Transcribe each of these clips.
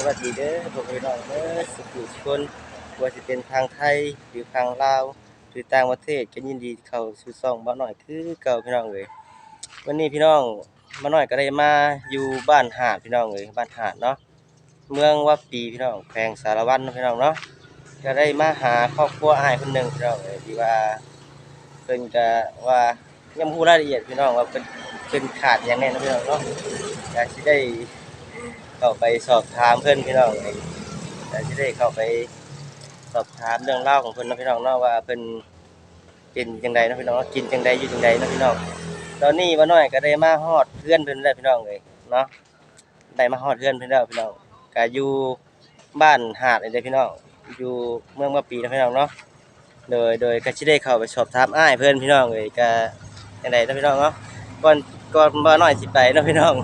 สวัสดีเด้อพวกพี่น้องเด้อสุขุชนว่าจะเป็นทางไทยหรือทางลาวหรือต่างประเทศก็ยินดีเข้าสู่ช่องบ่หน่อยคือเก่าพี่น้องเอ้ยวันนี้พี่น้องบ่หน่อยก็ได้มาอยู่บ้านหาดพี่น้องเอ้ยบ้านหาดเนาะเมืองวัดปีพี่น้องแขวงสารวัตรเนาะพี่น้องเนาะก็ได้มาหาครอบครัวอายคนหนึ่งพี่น้องเอ้ยที่ว่าเพิ่นก็ว่ายังบ่รู้รายละเอียดพี่น้องว่าเพิ่นเพิ่นขาดยังแน่นะพี่น้องเนาะอยากสิได้ เข้าไปสอบถามเพื่อนพี่น้องเองแต่ที่ได้เข้าไปสอบถามเรื่องเล่าของเพื่อนพี่น้องเนาะว่าเพิ่นเป็นจังใดนะพี่น้องกินจังใดอยู่จังใดนะพี่น้องตอนนี้ว่าน้อยก็ได้มาฮอดเพื่อนเพิ่อนแล้พี่น้องเลยเนาะได้มาฮอดเพื่อนเพิ่อนแล้พี่น้องก็อยู่บ้านหาดเด้อพี่น้องอยู่เมืองมะปีนะพี่น้องเนาะโดยโดยก็สิได้เข้าไปสอบถามอ้ายเพิ่อนพี่น้องเลยก็จังใดนะพี่น้องเนาะก่อนก่อนบ่น้อยสิไปนะพี่น้อง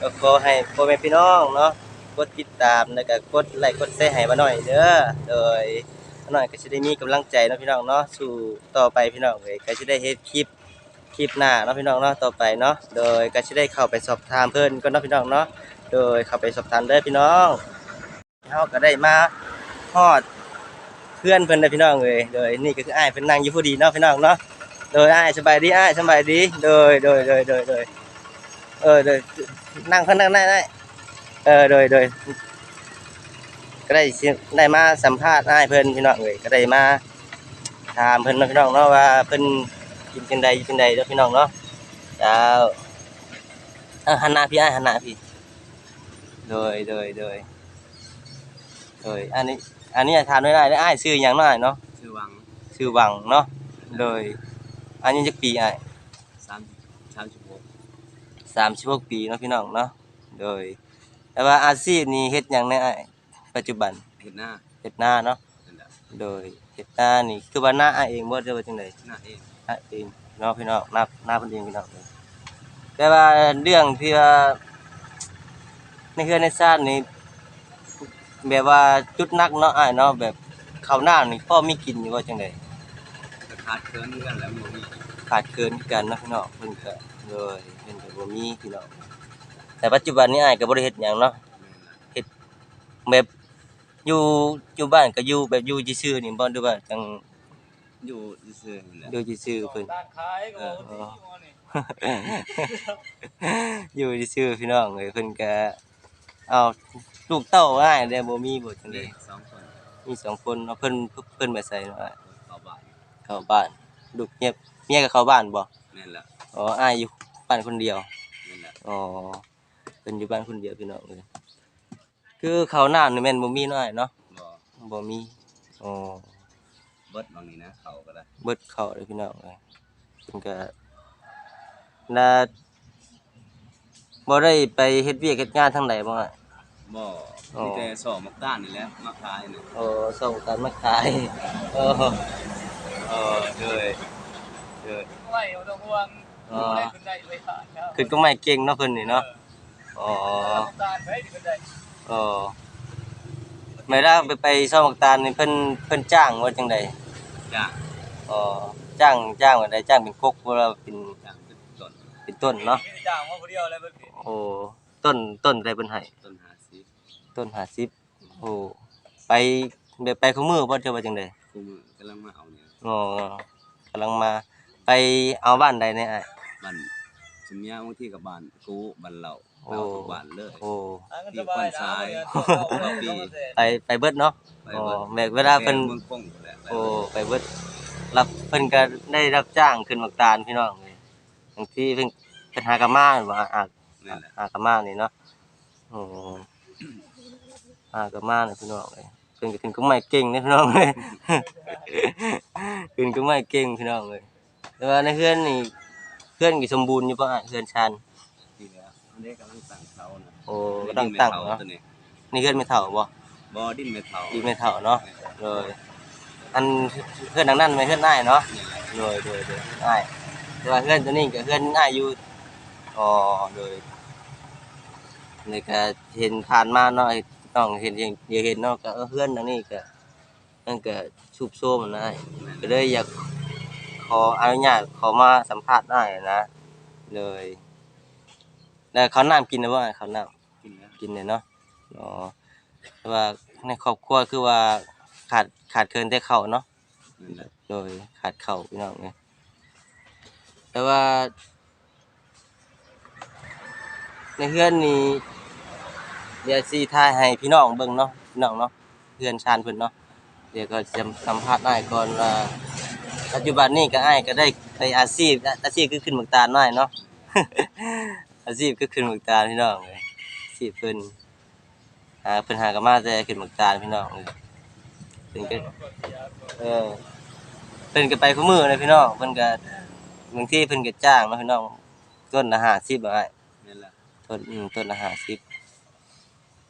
ก็ขอให้พ่อแม่พี่น้องเนาะกดติดตามแล้วก็กดไลค์กดแชร์ให้มาหน่อยเด้อโดยมาหน่อยก็จะได้มีกำลังใจเนาะพี่น้องเนาะสู่ต่อไปพี่น้องเลยก็จะได้เฮ็ดคลิปคลิปหน้าเนาะพี่น้องเนาะต่อไปเนาะโดยก็จะได้เข้าไปสอบถามเพิ่นก็เนาะพี่น้องเนาะโดยเข้าไปสอบถามเด้อพี่น้องเฮาก็ได้มาฮอดเพื่อนเพิ่นเด้อพี่น้องเลยโดยนี่ก็คืออ้ายเพิ่นนั่งอยู่ผู้ดีเนาะพี่น้องเนาะโดยอ้ายสบายดีอ้ายสบายดีโดยโดยโดยโดยโดยเออโดย นั่งข้างนั่งได้ได้เออโดยโดยก็ได้สิได้มาสัมภาษณ์อ้ายเพิ่นพี่น้องเอ้ยก็ได้มาถามเพิ่นเนาะพี่น้องเนาะว่าเพิ่นกินจังใดอยู่จังใดเด้อพี่น้องเนาะเจ้าเอ่อหันหน้าพี่อ้ายหันหน้าพี่โดยโดยโดยโดยอันนี้อันนี้ถามได้ได้อ้ายชื่อหยังเนาะอ้ายเนาะชื่อวังชื่อหวังเนาะโดยอันนี้จักปีอ้าย สามสามสิบหก สามสิบหกปีเนาะพี่น้องเนาะโดย แต่ว่าอาชีพนี้เฮ็ดหยังในอ้ายปัจจุบันเห็นหน้าเฮ็ดนาเนาะนั่นแหละโดยเฮ็ดนานี่คือว่านาอ้ายเองบ่หรือว่าจังได หน้าเองนาเองเนาะพี่น้องนานาเพิ่นเองพี่น้องแต่ว่าเรื่องที่ว่าในเฮือนในชาตินี่แบบว่าจุดหนักเนาะอ้ายเนาะแบบข้าวหน้านี่พ่อมีกินอยู่ว่าจังไดก็ขาดเคินกันแล้วมันมีขาดเกินกันเนาะพี่น้องเพิ่นก็เลยเพิ่นก็ บ่มีพี่น้องแต่ปัจจุบันนี้อ้ายก็บ่ได้เฮ็ดหยังเนาะแม่นล่ะแบบอยู่อยู่บ้านก็อยู่แบบอยู่ซื่อๆนี่บ่หรือว่าจังอยู่ซื่อๆนี่แหละอยู่ซื่อๆเพิ่น ด้านขายก็บอกว่าที่อยู่นี่อยู่ซื่อๆพี่น้องเอ้ยเพิ่นก็เอาลูกเต้าง่ายได้บ่มีบ่จังมีได๋สองคนมีสองคนเนาะเพิ่นเพิ่นไปใส่เนาะอ้ายเข้าบ้านเข้าบ้านลูกเมียเมียก็เข้าบ้านบ่แม่นล่ะอ๋ออ้ายอยู่ บ้านคนเดียวแม่นล่ะอ๋อเพิ่นอยู่บ้านคนเดียวพี่น้องเอ้ยคือข้าวน้านี่แม่นบ่มีเนาะอ้ายเนาะบ่บ่มีอ๋อเบิดบางนี้นะเขาก็ได้เบิดเข้าเลยพี่น้องเอ้ยเพิ่นก็น่าบ่ได้ไปเฮ็ดเวียกเฮ็ดงานทางใดบ่ฮะบ่อ๋อมีแต่สอบมักต้านนี่แหละมาขายนี่โอ้ส่งกันมาขายโอ้โอ้เด้อเด้อไม่เอาต้องห่วง อ๋อได้ขึ้นได้เลยค่ะครับคือก็ไม่เก่งเนาะเพิ่นนี่เนาะอ๋อน้ำตาลไปที่ขึ้นได้อ๋อแม่ล่าไปไปซ่อมบักตาลนี่เพิ่นเพิ่นจ้างว่าจังไดจ้างอ๋อจ้างจ้างว่าไดจ้างเป็นกกบ่ว่าเป็นจ้างเป็นต้นเป็นต้นเนาะมีแต่จ้างว่าผู้เดียวเลยเพิ่นสิโอ้ต้นต้นใดเพิ่นให้ต้นหาสิต้น50โอ้ไปแบบไปคู่มือบ่เจ้าว่าจังไดกูมือกำลังมาเอาเนี่ยอ๋อกำลังมาไปเอาบ้านใดเนี่ยอ้าย บ้านสุมยาบางที่กับบ้านกูบ้านเราโอ้เราทุกบ้านเลย โอ้หาเงินสบายนะเนี่ยตัวเข้าเลยต้องมาเสร็จไปไปเบิดเนาะไปอ๋อเบิดแบบเวลาเพิ่นเมืองคงแหละไปโอ้เบิดไปเบิดรับเพิ่นก็ได้รับจ้างขึ้นบักตาลพี่น้องเลยบางทีเพิ่นเพิ่นหากะมาว่าอากนั่นแหละหากะมานี่เนาะโอ้หากะมานี่พี่น้องเลยเพิ่นก็ขึ้นก็ไม่เก่งนะพี่น้องเลยขึ้นก็ไม่เก่งพี่น้องเลยแต่ว่าในเฮือนนี่ เฮือนก็สมบูรณ์อยู่บ่อะเฮือนชันที่แล้วอันนี้กำลังตั้งเสานะโอ้ก็ตั้งตั้งเนาะตัวนี้นี่เฮือนไม่เท่าบ่บ่ดิ้นไม่เท่าดีไม่เท่าเนาะเลยอันเฮือนดังนั้นไม่เฮือนอ้ายเนาะนี่แหละโดยโดยโดยง่ายแต่ว่าเพื่อนตัวนี้กับเพื่อนง่ายอยู่อ๋อโดยในก็เห็นผ่านมาเนาะต้องเห็นเห็นอยากเห็นเนาะก็เออเพื่อนอันนี้ก็นั่นก็ชุบโซ่มันได้ก็เลยอยาก ขออนุญาตขอมาสัมภาษณ์ได้นะ เลยแล้วเขาวน้ำกินนะว่าเขาวน้กินแล้วำกินเลยเนาะอ๋อแต่ว่าในครอบครัวคือว่าขาดขาดเคินแต่ข้าวเนาะ นั่นแหละโดยขาดเข้าพี่น้องเนี่ยแต่ว่า ในเฮือนนี้เดี๋ยวสิถ่ายให้พี่น้องเบิ่งเนาะพี่น้องเนาะเฮือนชานเพิ่นเนาะเดี๋ยวก็จะสัมภาษณ์อ้ก่อนว่า ปัจจุบันนี้ก็อ้ายก็ได้ไปอาชีพอาชีพคือขึ้นหมึกตาลน้อยเนาะ อาชีพคือขึ้นหมึกตาลพี่น้องเอ้ยอาชีพเพิ่นหาเพิ่นหาก็มาแต่ขึ้นหมึกตาลพี่น้องเอ้ยเพิ่นก็เออเพิ่นก็ไปคู่มือเลยพี่น้องเพิ่นก็บางทีเพิ่นก็จ้างนาะพี่น้องต้นละ50บาทนั่นแหละต้นอืมต้นละห้าสิบ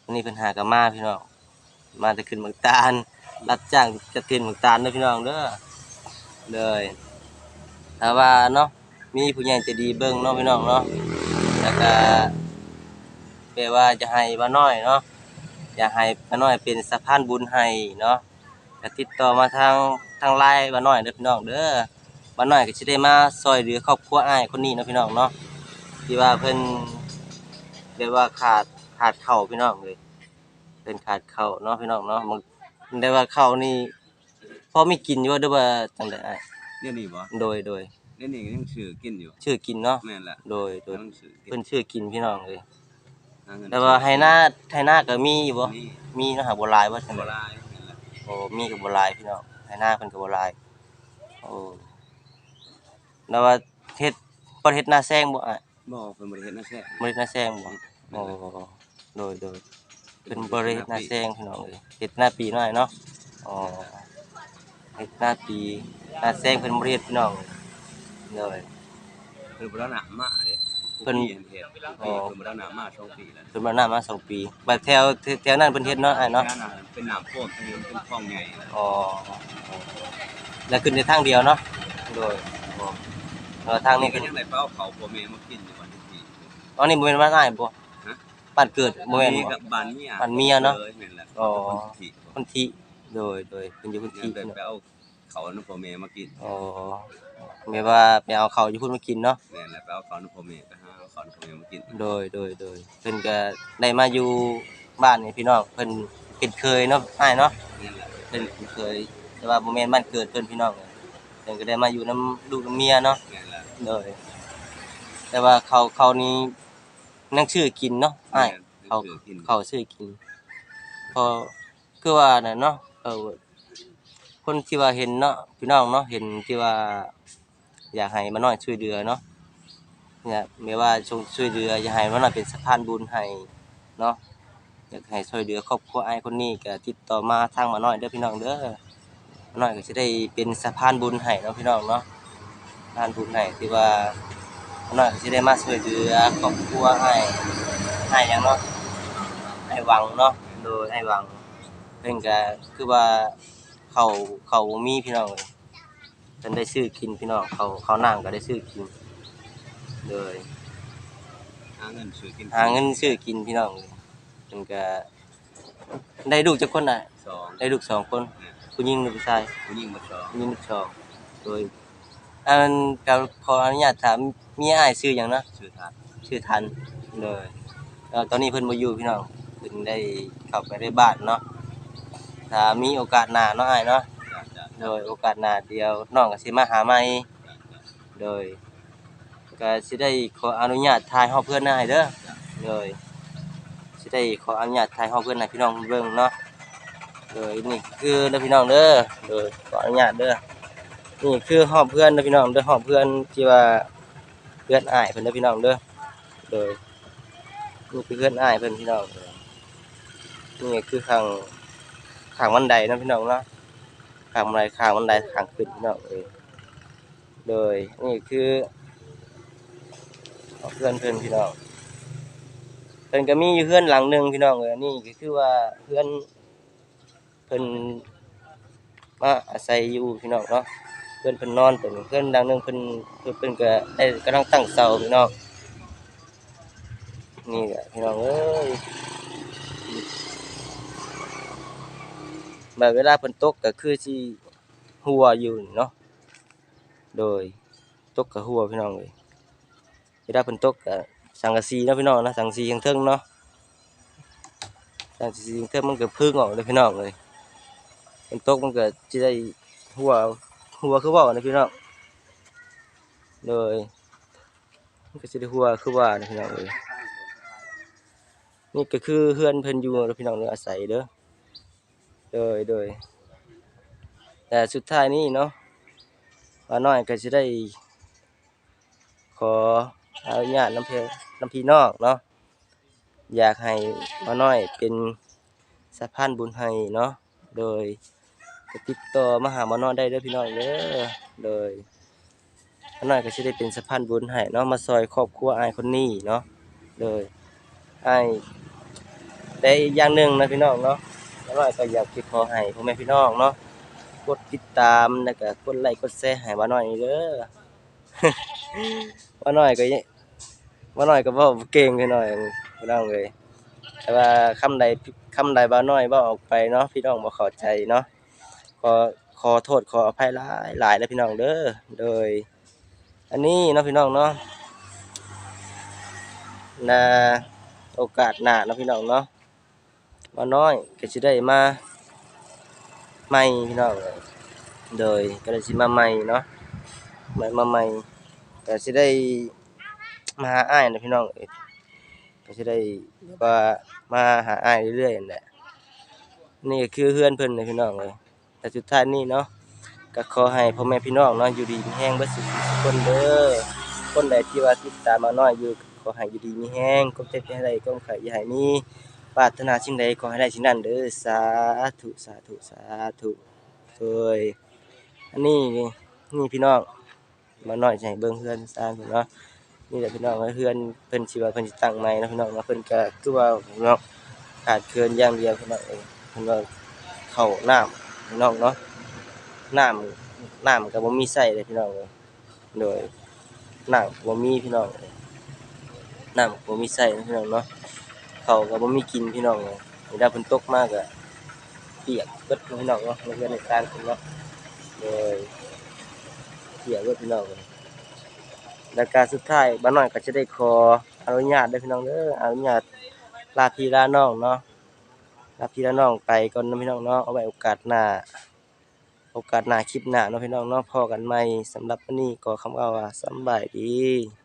วันนี้เพิ่นหากระมาพี่น้องมาแต่ขึ้นหมึกตาลรับจ้างจะขึ้นหมึกตาลเด้อพี่น้องเด้อ เลยถ้าว่าเนาะมีผู้ใหญ่ใจะดีเบิ่งเนาะพี่น้องเนาะแล้วก็แปลว่าจะให้บ่าน้อยเนาะอยากให้บ่าน้อยเป็นสะพานบุญให้เนาะก็ติดต่อมาทางทางไลน์บ่าน้อยเด้อพี่น้องเด้อบ่าน้อยก็สิได้มาซอยเหลือครอบครัวอ้ายคนนี้เนาะพี่น้องเนาะที่ว่าเพิ่นเรียกว่าขาดขาดเข่าพี่น้องเลยเป็นขาดเข่าเนาะพี่น้องเนาะมันได้ว่าเข่านี่ พอมีกินอยู่ว่าเด้อว่าจังได๋อ้ายเดี๋ยวนี้บ่โดยโดยเดี๋ยวนี้ก็ยังชื่อกินอยู่ชื่อกินเนาะแม่นแหละโดยโดยยังชื่อกินเพิ่นชื่อกินพี่น้องเลยหเงินแต่ว่าให้หน้าให้หน้าก็มีอยู่บ่นี่มีเนาะหาบ่หลายว่าจังบ่ได๋ลายแม่นแหละโอ้มีก็บ่หลายพี่น้องให้หน้าเพิ่นก็บ่หลายโอ้แล้วว่าเฮ็ดบ่เฮ็ดหน้าแซงบ่อ้ายบ่เพิ่นบ่ได้เฮ็ดนะแท้บ่เฮ็ดหน้าแซงบ่โอ้โดยโดยเป็นบริเฮ็ดหน้าแซงพี่น้องเอ้ยเฮ็ดหน้าปีหน่อยเนาะอ๋อ เฮ็ดหน้าปีหน้าแซงเพิ่นบ่ได้เฮ็ดพี่น้องเด้อเพิ่นบ่ได้หนามาเด้เพิ่นเฮ็ดเฮ็ดเพิ่นบ่ได้หนามา2ปีแล้วเพิ่นมาหน้ามาสองปีบัดแถวแถวนั้นเพิ่นเฮ็ดเนาะอ้ายเนาะงานน่ะเป็นน้ำท่วมทางนี้เป็นคลองใหญ่นะอ๋อแล้วขึ้นในทางเดียวเนาะโดยอ๋อแล้วทางนี้ก็ก็ยังได้ไปเอาเขาพ่อแม่มากินอยู่วันที่อ๋อนี่บ่แม่นบ้านอ้ายบ่ฮะบ้านเกิดบ่แม่นนี่บ่กับบ้านเมียบ้านเมียเนาะออแม่นแหละอ๋อคนที่คนที่ โดยโดยเพิ่นอยู่คนยังที่ได้เนาะไปเอาเขานำพ่อแม่มากินอ๋อแม่ว่าไปเอาเขาวอยู่พุ่นมากินเนาะ แม่นแหละไปเอาเขานำพ่อแม่ไปหาเอาเขานำพ่อแม่มากินโดยโดยโดยเพิ่นก็ได้มาอยู่บ้านนี่พี่น้องเพิ่นเป็นเคยเนาะอ้ายเนาะแม่นแหละเพิ่นเป็นเคยแต่ว่าบ่แม่นบ้านเกิดเพิ่นพี่น้องเพิ่นก็ได้มาอยู่นํลูกนํเมียเนาะแม่นแหละโดยแต่ว่าเขาเขานี่นั่งชื่อกินเนาะอ้ายเขาถือกินเขาชื่อกิน พอคือว่าน่ะเนาะ เออคนที่ว่าเห็นเนาะพี่น้องเนาะเห็นที่ว่า อยากให้มาน้อยช่วยเหลือเนาะเนี่ยไม่ว่าช่วยช่วยเหลืออยากให้มันน่ะเป็นสะพานบุญให้เนาะอยากให้ช่วยเหลือครอบครัวไอ้คนนี้ก็ติดต่อมาทางมาน้อยเด้อพี่น้องเด้อมาน้อยก็จะได้เป็นสะพานบุญให้เนาะพี่น้องเนาะสะพานบุญให้ที่ว่ามาน้อยก็จะได้มาช่วยเหลือครอบครัวให้ให้ยังเนาะให้หวังเนาะโดยให้หวัง เพิ่นก็คือว่าเขาเขาบ่มีพี่น้องเอ้ยเพิ่นได้ซื้อกินพี่น้องเขาเขานั่งก็ได้ซื้อกินเลย หาเงินซื้อกินหาเงินซื้อกินพี่น้องเลยมันก็ได้ลูกจักคนน่ะ สองได้ลูกสองคนเนี่ยผู้หญิงหรือผู้ชายผู้หญิงมาสองผู้หญิงลูกสองโดยอันก็ขออนุญาตถามมีอ้ายชื่อหยังนะชื่อทัดชื่อทันเลยแล้วตอนนี้เพิ่นบ่อยู่พี่น้องเพิ่นได้เข้าไปในบ้านเนาะ ถ้ามีโอกาสหน้าเนาะอ้ายเนาะโดยโอกาสหน้าเดียวน้องก็สิมาหาใหม่โดยก็สิได้ขออนุญาตถ่ายฮอบเพื่อนนายเด้อโดยสิได้ขออนุญาตถ่ายฮอบเพื่อนนายพี่น้องเบิ่งเนาะโดยนี่คือเด้อพี่น้องเด้อโดยขออนุญาตเด้อนี่คือฮอบเพื่อนเด้อพี่น้องเด้อฮอบเพื่อนที่ว่าเพื่อนอ้ายเพิ่นเด้อพี่น้องเด้อโดยนี่คือเพื่อนอ้ายเพิ่นพี่น้องนี่คือข้าง ขางบันไดนะพี่น้องเนาะขางบันไดขางบันไดขางขึ้นพี่น้องเอยโดยนี่คือเพื่อนเพื่อนพี่น้องเพิ่อนก็มีอยู่เพื่อนหลังหนึ่งพี่น้องเอยนี่ก็คือว่าเพื่อนเพิ่อนมาอาศัยอยู่พี่น้องเนาะเพื่อนเพิ่อนนอนเพิ่นเพื่อนหลังหนึ่งเพิ่อนเพิ่นเพิ่นก็ได้กำลังตั้งเสาพี่น้องนี่แหละพี่น้องเอ้ย แบบเวลาฝนตกก็คือสิหัวอยู่เนาะโดยตกกับหัวพี่น้องเลยเวลาฝนตกก็สังกะสีเนาะพี่น้องนะสังกะสีข้งเทิงเนาะแต่จริงเท่ามันก็พึ่งออกเลยพี่น้องเลยมันตกมันก็จะได้หัวหัวคือว่านะพี่น้องเลยมันก็จะได้หัวคือว่านะพี่น้องเลยนี่ก็คือเฮือนเพิ่นอยู่นะพี่น้องเด้ออาศัยเด้อ โดยโดยแต่สุดท้ายนี้เนาะว่าน้อยก็จะได้ ขออนุญาตน้ำเพน้ำพี่น้องเนาะอยากให้มาน้อยเป็นสะพานบุญให้เนาะโดยก็ติดต่อมาหามาน้อยได้เด้อพี่น้องเด้อโดยมาน้อยก็จะได้เป็นสะพานบุญให้เนาะมาซอยครอบครัวไอายคนนี้เนาะโดยอายแต่อีกอย่างหนึ่งนะพี่น้องเนาะ มาน้อยก็อยากคิดขอให้พ่อแม่พี่น้องเนาะกดติดตามแล้วก็กดไลค์กดแชร์ให้มาน้อยนี่เด้อ ว่าน้อยก็ยังว่าน้อยก็เว้าบ่เก่งไปหน่อยพี่น้องเอ้ยแต่ว่าคำใดคำใดบ่าน้อยเว้าออกไปเนาะพี่น้องบ่เข้าใจเนาะขอขอโทษขออภัยหลายหลายแล้วพี่น้องเด้อโดย อันนี้เนาะพี่น้องเนาะนาโอกาสหน้าเนาะพี่น้องเนาะ ว่าน้อยก็สิได้มาใหม่พี่น้องเอ้ยโดยก็ได้สิมาใหม่เนาะม่มาใหม่ก็สิได้มาหาอ้ายนะพี่น้องเอ้ยก็สิได้ว่ามาหาอ้ายเรื่อยๆนั่นแหละนี่ก็คือเพื่อนเพิ่นนะพี่น้องเลยแต่สุดท้ายนี่เนาะก็ขอให้พ่อแม่พี่น้องเนาะอยู่ดีมีแห้งเบิดสุขคนเด้อคนใดที่ว่าติดตามมาน้อยอยู่ขอให้อยู่ดีมีแห้งก้มเจ็บให้ได้ก้มไข่อย่าให้มี ปรารถนาสิ่งใดขอให้ได้สิ่งนั้นเด้อสาธุสาธุสาธุโดยอันนี้นี่พี่น้องมาหน่อยให้เบิ่งเฮือนสร้างเนเนาะนี่แหละพี่น้องเฮือนเพิ่นสิว่าเพิ่นสิตั้งใหม่นะพี่น้องเนาเพิ่นก็คือว่าพี่น้องขาดเคินอย่างเดียวพี่น้องเองเพิ่นว่าเข้าน้ำพี่น้องเนาะน้ำน้ำก็บ่มีใส่เลยพี่น้องเอ้ยโดยน้ำบ่มีพี่น้องเอ้ยน้ำบ่มีใส่พี่น้องเนาะ เขาก็บ่มีกินพี่น้องเอ้ยเวลาเพิ่นตกมากก็เปียกเบิดพี่น้องเนาะในเรือนในการเพิ่นเนาะโดยเสียเบิดพี่น้องเลยแล้วการสุดท้ายบ้านน้อยก็จะได้ขออนุญาตเด้พี่น้องเด้ออนุญาตลาพี่ลาน้องเนาะลาพี่ลาน้องไปก่อนนะพี่น้องเนาะเอาไว้โอกาสหน้าโอกาสหน้าคลิปหน้าเนาะพี่น้องเนาะพอกันใหม่สำหรับวันนี้ก็คำว่าว่าสบายดี